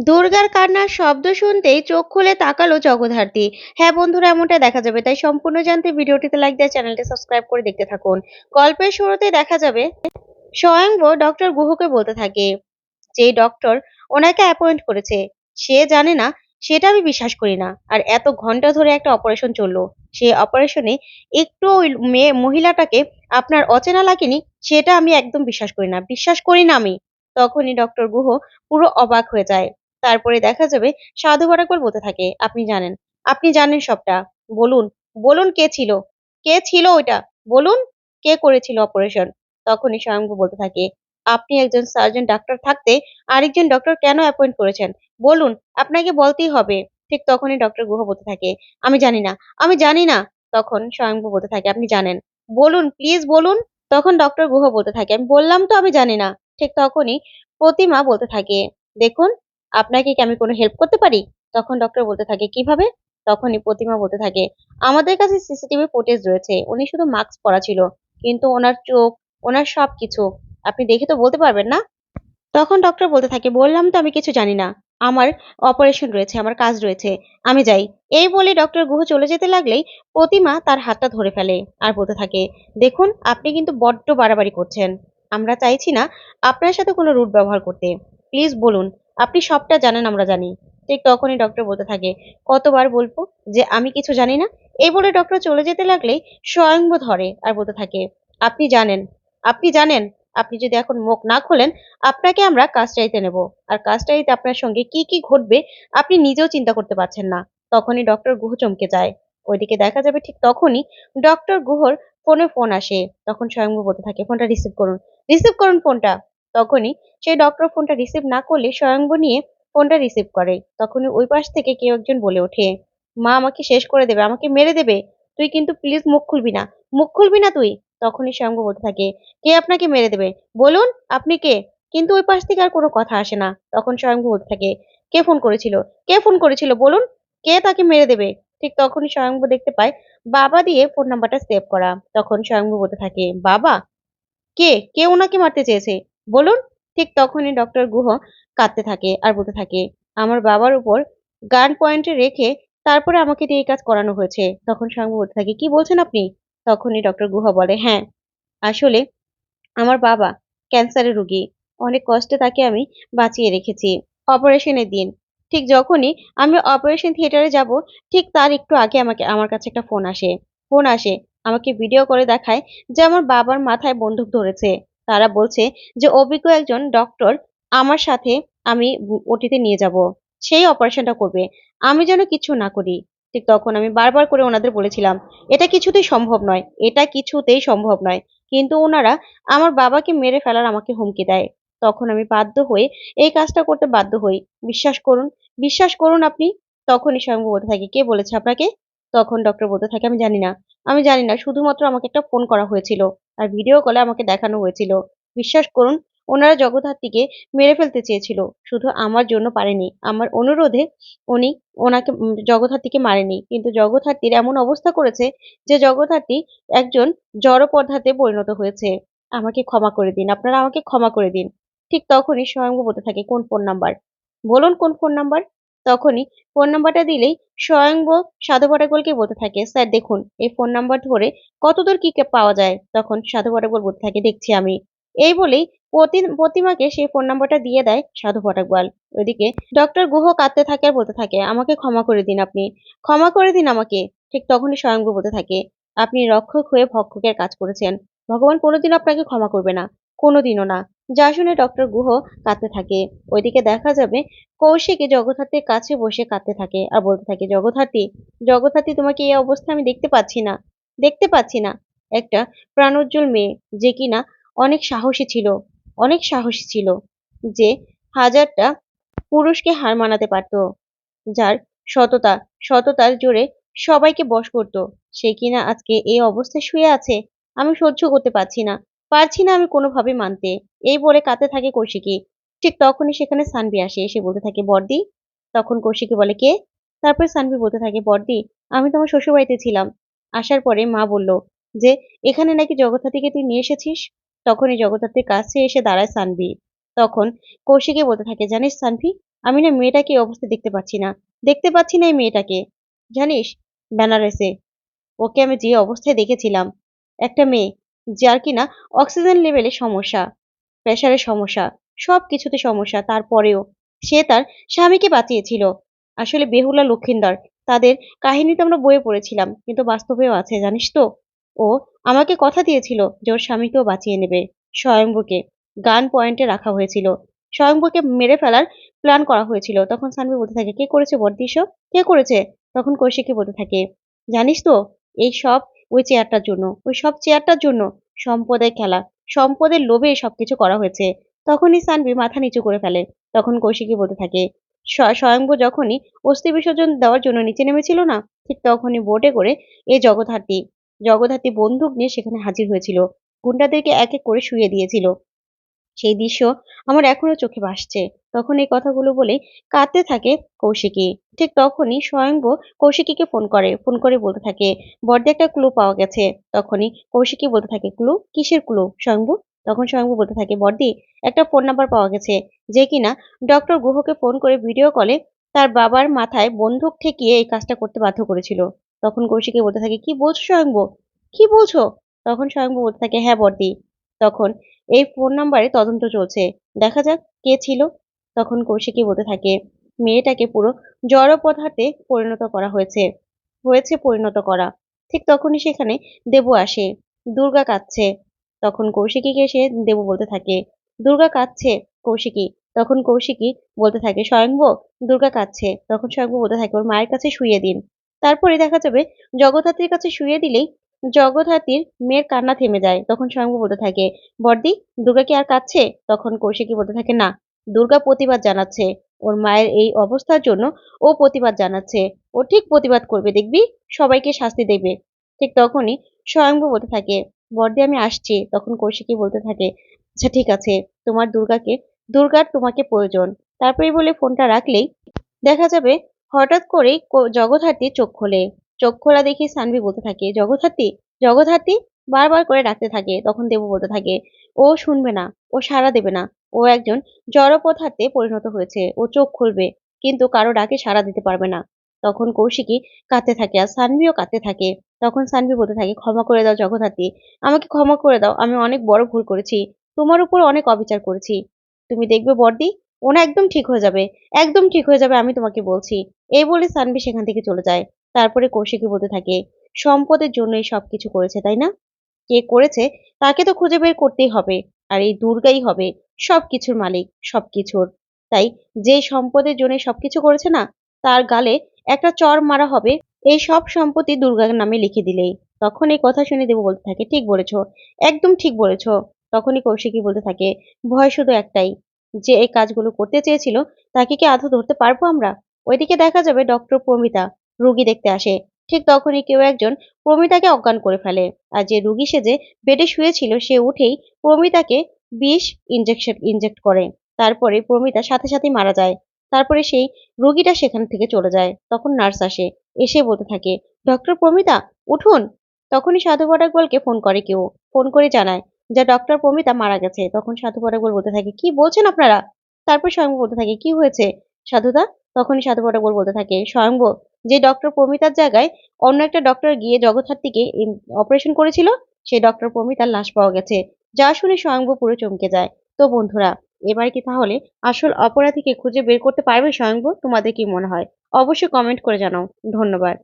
দুর্গার কান্নার শব্দ শুনতেই চোখ খুলে তাকালো জগদ্ধাত্রী হ্যাঁ বন্ধুরা, এমনটা দেখা যাবে, তাই সম্পূর্ণ জানতে ভিডিওটিতে লাইক দিয়ে চ্যানেলটি সাবস্ক্রাইব করে দেখতে থাকুন। গল্পের শুরুতে দেখা যাবে স্বয়ংবর ডক্টর গুহকে বলতে থাকে যে ডক্টর ওনাকে অ্যাপয়েন্ট করেছে। সে জানে না, সেটা আমি বিশ্বাস করি না। আর এত ঘণ্টা ধরে একটা অপারেশন চলল। সেই অপারেশনে একটু ওই মেয়ে, মহিলাটাকে আপনার অচেনা লাগেনি, সেটা আমি একদম বিশ্বাস করি না। বিশ্বাস করি না আমি। তখনই ডক্টর গুহ পুরো অবাক হয়ে যায়। তারপরে দেখা যাবে সাধু বরাকর বলতে থাকে, আপনি জানেন আপনি জানেন সবটা। বলুন বলুন কে ছিল? কে ছিল ওইটা? বলুন, কে করেছিল অপারেশন তখনই স্বয়ংভু বলতে থাকে, আপনি একজন সার্জন ডাক্তার থাকতে আরেকজন ডক্টর কেন অ্যাপয়েন্ট করেছেন? বলুন, আপনাকে বলতেই হবে। ঠিক তখনই ডক্টর গুহ বলতে থাকে, আমি জানি না, আমি জানি না। তখন স্বয়ংভু বলতে থাকে, আপনি জানেন। বলুন প্লিজ বলুন। তখন ডক্টর গুহ বলতে থাকে, আমি বললাম তো আমি জানি না। ঠিক তখনই প্রতিমা বলতে থাকে, দেখুন আপনাকে কি আমি কোনো হেল্প করতে পারি? তখন ডক্টর বলতে থাকে, কীভাবে? তখনই প্রতিমা বলতে থাকে, আমাদের কাছে সিসিটিভি ফুটেজ রয়েছে, উনি শুধু মাস্ক পরা ছিল, কিন্তু ওনার চোখ, ওনার সব কিছু আপনি দেখে তো বলতে পারবেন না? তখন ডক্টর বলতে থাকে, বললাম তো আমি কিছু জানি না, আমার অপারেশন রয়েছে, আমার কাজ রয়েছে, আমি যাই। এই বলে ডক্টর গুহ চলে যেতে লাগলেই প্রতিমা তার হাতটা ধরে ফেলে আর বলতে থাকে, দেখুন, আপনি কিন্তু বড্ড বাড়াবাড়ি করছেন, আমরা চাইছি না আপনার সাথে কোনো রুট ব্যবহার করতে। প্লিজ বলুন আপনি সবটা জানেন, আমরা জানি। ঠিক তখনই ডক্টর বলতে থাকে, কতবার বলব যে আমি কিছু জানি না? এই বলে ডক্টর চলে যেতে লাগলেই স্বয়ংভ ধরে আর বলতে থাকে, আপনি জানেন আপনি জানেন, আপনি যদি এখন মুখ না খোলেন, আপনাকে আমরা কাজ চাইতে নেব। আর কাজ চাইতে আপনার সঙ্গে কি কি ঘটবে, আপনি নিজেও চিন্তা করতে পারছেন না। তখনই ডক্টর গুহ চমকে যায়। ওইদিকে দেখা যাবে ঠিক তখনই ডক্টর গুহর ফোনে ফোন আসে। তখন স্বয়ংভূ বলতে থাকে ফোনটা রিসিভ করুন। রিসিভ করুন ফোনটা তখনই সেই ডক্টর ফোনটা রিসিভ না করলে স্বয়ংভূ নিয়ে ফোনটা রিসিভ করে। তখনই ওই পাশ থেকে কেউ একজন বলে ওঠে, মা আমাকে শেষ করে দেবে, আমাকে মেরে দেবে। তুই কিন্তু প্লিজ মুখ খুলবি না। মুখ খুলবি না তুই? তখনই স্বয়ংভূ বলতে থাকে, কে আপনাকে মেরে দেবে? বলুন, আপনি কে? কিন্তু ওই পাশ থেকে আর কোনো কথা আসে না। তখন স্বয়ংভূ বলতে থাকে, কে ফোন করেছিল? কে ফোন করেছিল? বলুন, কে তাকে মেরে দেবে? ঠিক তখনই স্বয়ংভূ দেখতে পায়, বাবা দিয়ে ফোন নাম্বারটা সেভ করা। তখন স্বয়ংভূ বলতে থাকে, বাবা, কে? কে ওনাকে মারতে চেয়েছে? বলুন, ঠিক তখনই ডক্টর গুহ কাঁদতে থাকে আর বলতে থাকে, আমার বাবার উপর গান পয়েন্টে রেখে তারপরে আমাকে দিয়ে এই কাজ করানো হয়েছে। তখন স্বয়ংভূ বলতে থাকে, কি বলছেন আপনি? তখনই ডক্টর গুহ বলে হ্যাঁ আসলে আমার বাবা ক্যান্সারের রোগী। অনেক কষ্টে তাকে আমি বাঁচিয়ে রেখেছি। অপারেশনের দিন। ঠিক যখনই আমি অপারেশন থিয়েটারে যাব, ঠিক তার একটু আগে আমাকে, আমার কাছে একটা ফোন আসে। ফোন আসে, আমাকে ভিডিও করে দেখায় যে আমার বাবার মাথায় বন্দুক ধরেছে। তারা বলছে যে, অভিজ্ঞ একজন ডক্টর আমার সাথে আমি ওটিতে নিয়ে যাব। সেই অপারেশনটা করবে। আমি যেন কিছু না করি। ঠিক তখন আমি বারবার করে ওনাদের বলেছিলাম, এটা কিছুতেই সম্ভব নয়। এটা কিছুতেই সম্ভব নয়। কিন্তু ওনারা আমার বাবাকে মেরে ফেলার আমাকে হুমকি দেয়। তখন আমি বাধ্য হয়ে এই কাজটা করতে বাধ্য হই। বিশ্বাস করুন বিশ্বাস করুন আপনি, তখনই স্বয়ং বলতে থাকি। কে বলেছে আপনাকে? তখন ডক্টর বলতে থাকে, আমি জানি না। আমি জানি না, শুধুমাত্র আমাকে একটা ফোন করা হয়েছিল আর ভিডিও কলে আমাকে দেখানো হয়েছিল। বিশ্বাস করুন, ওনারা জগদ্ধাত্রীকে মেরে ফেলতে চেয়েছিল। শুধু আমার জন্য পারেনি। আমার অনুরোধে উনি ওনাকে জগদ্ধাত্রীকে মারেনি। কিন্তু জগদ্ধাত্রীর এমন অবস্থা করেছে যে জগদ্ধাত্রী একজন জড় পদার্থে পরিণত হয়েছে। আমাকে ক্ষমা করে দিন। আপনারা আমাকে ক্ষমা করে দিন। ঠিক তখনই স্বয়ংভূ বলতে থাকে, কোন ফোন নাম্বার বলুন কোন ফোন নাম্বার তখনই ফোন নাম্বারটা দিলেই স্বয়ংভূ সাধু পাটাগোলকে বলতে থাকে, স্যার, দেখুন, এই ফোন নাম্বার ধরে কতদূর কি পাওয়া যায়? তখন সাধু পাটাগোল বলতে থাকে, দেখছি আমি। এই বলেই প্রতিমাকে সেই ফোন নাম্বারটা দিয়ে দেয় সাধু পাটাকবাল ওইদিকে ডক্টর গুহ কাঁদতে থাকে আর বলতে থাকে, আমাকে ক্ষমা করে দিন আপনি, ক্ষমা করে দিন আমাকে। ঠিক তখনই স্বয়ংভূ বলতে থাকে, আপনি রক্ষক হয়ে ভক্ষকের কাজ করেছেন। ভগবান কোনোদিন আপনাকে ক্ষমা করবে না। কোনোদিনও না। যা শুনে ডক্টর গুহ কাঁদতে থাকে। ওইদিকে দেখা যাবে কৌশিকে জগদ্ধাত্রীর কাছে বসে কাঁদতে থাকে আর বলতে থাকে, জগদ্ধাত্রী জগদ্ধাত্রী, তোমাকে এই অবস্থা আমি দেখতে পাচ্ছি না। দেখতে পাচ্ছি না। একটা প্রাণোজ্জ্বল মেয়ে যে কিনা অনেক সাহসী ছিল, অনেক সাহসী ছিল যে হাজারটা পুরুষকে হার মানাতে পারত, যার সততা, সততার জোরে সবাইকে বশ করত। সে কিনা আজকে এই অবস্থায় শুয়ে আছে? আমি সহ্য করতে পারছি না। পারছি না আমি কোনোভাবে মানতে। এই বলে কাঁদতে থাকে কৌশিকী। ঠিক তখনই সেখানে সানভি আসে, এসে বলতে থাকে, বর্দি। তখন কৌশিকী বলে, কে? তারপরে সানভি বলতে থাকে, বর্দি, আমি তো আমার শ্বশুরবাড়িতে ছিলাম। আসার পরে মা বলল, যে, এখানে নাকি জগদ্ধাত্রীকে তুই নিয়ে এসেছিস? তখনই জগদ্ধাত্রীর কাছে এসে দাঁড়ায় সানভি। তখন কৌশিকী বলতে থাকে, জানিস সানভি, আমি না মেয়েটাকে অবস্থা দেখতে পাচ্ছি না। দেখতে পাচ্ছি না এই মেয়েটাকে। জানিস, বেনারসে ওকে আমি যে অবস্থায় দেখেছিলাম, একটা মেয়ে যার কিনা অক্সিজেন লেভেলে সমস্যা প্রেশারের সমস্যা সব কিছুতে সমস্যা। তারপরেও সে তার স্বামীকে বাঁচিয়েছিল। আসলে বেহুলা লক্ষিন্দর, তাদের কাহিনী তো আমরা বইয়ে পড়েছিলাম, কিন্তু বাস্তবেও আছে, জানিস তো? ও আমাকে কথা দিয়েছিল যে ওর স্বামীকেও বাঁচিয়ে নেবে। স্বয়ম্ভুকে গান পয়েন্টে রাখা হয়েছিল। স্বয়ম্ভুকে মেরে ফেলার প্ল্যান করা হয়েছিল। তখন সানভি বলতে থাকে, কে করেছে বর্দিশ? কে করেছে? তখন কৌশিকী বলতে থাকে, জানিস তো, এই সব ওই চেয়ারটার জন্য, ওই সব চেয়ারটার জন্য সম্পদের খেলা, সম্পদের লোভে সবকিছু করা হয়েছে। তখনই সানভি মাথা নিচু করে ফেলে। তখন কৌশিকী বলতে থাকে স্ব- স্বয়ম্ভু যখনই অস্থি বিসর্জন দেওয়ার জন্য নিচে নেমেছিল না, ঠিক তখনই বোটে করে এ জগৎহাতি জগৎহাতি বন্দুক নিয়ে সেখানে হাজির হয়েছিল। গুন্ডাদেরকে এক এক করে শুয়ে দিয়েছিল। সেই দৃশ্য আমার এখনও চোখে ভাসছে। তখন এই কথাগুলো বলে কাঁদতে থাকে কৌশিকী। ঠিক তখনই স্বয়ংভু কৌশিকীকে ফোন করে ফোন করে বলতে থাকে বড়দি একটা ক্লু পাওয়া গেছে। তখনই কৌশিকী বলতে থাকে ক্লু কিসের ক্লু স্বয়ংভু তখন স্বয়ংভু বলতে থাকে বড়দি একটা ফোন নাম্বার পাওয়া গেছে, যে কিনা ডক্টর গুহকে ফোন করে ভিডিও কলে তার বাবার মাথায় বন্দুক ঠেকিয়ে এই কাজটা করতে বাধ্য করেছিল। তখন কৌশিকী বলতে থাকে, কি বলছো স্বয়ংভু কি বলছো? তখন স্বয়ংভু বলতে থাকে হ্যাঁ বড়দি তখন এই ফোন নাম্বারে তদন্ত চলছে। দেখা যাক কে ছিল। তখন কৌশিকী বলতে থাকে, মেয়েটাকে পুরো জড় পদার্থে পরিণত করা হয়েছে। হয়েছে পরিণত করা। ঠিক তখনই সেখানে দেবু আসে। দুর্গা কাঁদছে। তখন কৌশিকীকে সে দেবু বলতে থাকে, দুর্গা কাঁদছে, কৌশিকী। তখন কৌশিকী বলতে থাকে স্বয়ংভ দুর্গা কাঁদছে। তখন স্বয়ংভ বলতে থাকে, ওর মায়ের কাছে শুয়ে দিন। তারপরে দেখা যাবে, জগদ্ধাত্রীর কাছে শুয়ে দিলেই জগদ্ধাত্রীর মেয়ের কান্না থেমে যায়, তখন স্বয়ংভু বলতে থাকে বর্দি দুর্গা কি আর কাঁদছে? তখন কৌশিকী বলতে থাকে, না, দুর্গা প্রতিবাদ জানাচ্ছে, ওর মায়ের এই অবস্থার জন্য ও প্রতিবাদ জানাচ্ছে, ও ঠিক প্রতিবাদ করবে, দেখবি? সবাইকে শাস্তি দেবে। ঠিক তখনই স্বয়ংভু বলতে থাকে বর্দি আমি আসছি। তখন কৌশিকী বলতে থাকে আচ্ছা ঠিক আছে, তোমার দুর্গাকে, দুর্গার তোমাকে প্রয়োজন। তারপরে বলে, ফোনটা রাখলেই দেখা যাবে, হঠাৎ করেই জগদ্ধাত্রী চোখ খোলে। চোখ খোলা দেখে সানভি বলতে থাকে, জগদ্ধাত্রী জগদ্ধাত্রী বারবার করে ডাকতে থাকে, তখন দেবু বলতে থাকে, ও শুনবে না, ও সাড়া দেবে না, ও একজন জড়পদার্থে পরিণত হয়েছে, ও চোখ খুলবে, কিন্তু কারও ডাকে সাড়া দিতে পারবে না। তখন কৌশিকী কাঁদতে থাকে আর সানভিও কাঁদতে থাকে। তখন সানভি বলতে থাকে, ক্ষমা করে দাও জগদ্ধাত্রী, আমাকে ক্ষমা করে দাও, আমি অনেক বড় ভুল করেছি, তোমার উপর অনেক অবিচার করেছি। তুমি দেখবে বর্দি, ও না একদম ঠিক হয়ে যাবে, একদম ঠিক হয়ে যাবে আমি তোমাকে বলছি। এই বলে সানভি সেখান থেকে চলে যায়। তারপরে কৌশিকী বলতে থাকে, সম্পদের জন্যই সবকিছু করেছে, তাই না? কে করেছে, তাকে তো খুঁজে বের করতেই হবে, আর এই দুর্গাই হবে সবকিছুর মালিক, সবকিছুর। তাই যে সম্পদের জন্য সবকিছু করেছে না, তার গালে একটা চর মারা হবে, এই সব সম্পত্তি দুর্গার নামে লিখে দিলেই। তখন এই কথা শুনে দেবো বলতে থাকে, ঠিক বলেছ, একদম ঠিক বলেছ। তখনই কৌশিকী বলতে থাকে, ভয় শুধু একটাই, যে এই কাজগুলো করতে চেয়েছিল, তাকে কি আদৌ ধরতে পারব আমরা? ওইদিকে দেখা যাবে ডক্টর প্রমিতা রুগী দেখতে আসে। ঠিক তখনই কেউ একজন প্রমিতাকে অজ্ঞান করে ফেলে। আর যে রুগী সেজে বেডে শুয়েছিল, সে উঠেই প্রমিতাকে বিষ ইনজেকশন ইনজেক্ট করে। তারপরে প্রমিতা সাথে সাথেই মারা যায়। তারপরে সেই রুগীটা সেখান থেকে চলে যায়। তখন নার্স আসে, এসে বলতে থাকে, ডক্টর প্রমিতা, উঠুন। তখনই সাধু বটাকবলকে ফোন করে কেউ। ফোন করে জানায়, যে ডক্টর প্রমিতা মারা গেছে। তখন সাধু বটাকবল বলতে থাকে, কি বলছেন আপনারা? তারপর স্বয়ং বলতে থাকে, কি হয়েছে? সাধুদা, তখনই সাধু বটাকবল বলতে থাকে স্বয়ংভু যে ডক্টর প্রমিতার জায়গায় অন্য একটা ডক্টর গিয়ে জগৎহাত্রীকে অপারেশন করেছিল সেই ডক্টর প্রমিতার লাশ পাওয়া গেছে। যা শুনে স্বয়ংভু পুরো চমকে যায়। তো বন্ধুরা, এবার কি তাহলে আসল অপরাধীকে খুঁজে বের করতে পারবে স্বয়ংভু? তোমাদের কি মনে হয়? অবশ্যই কমেন্ট করে জানাও। ধন্যবাদ।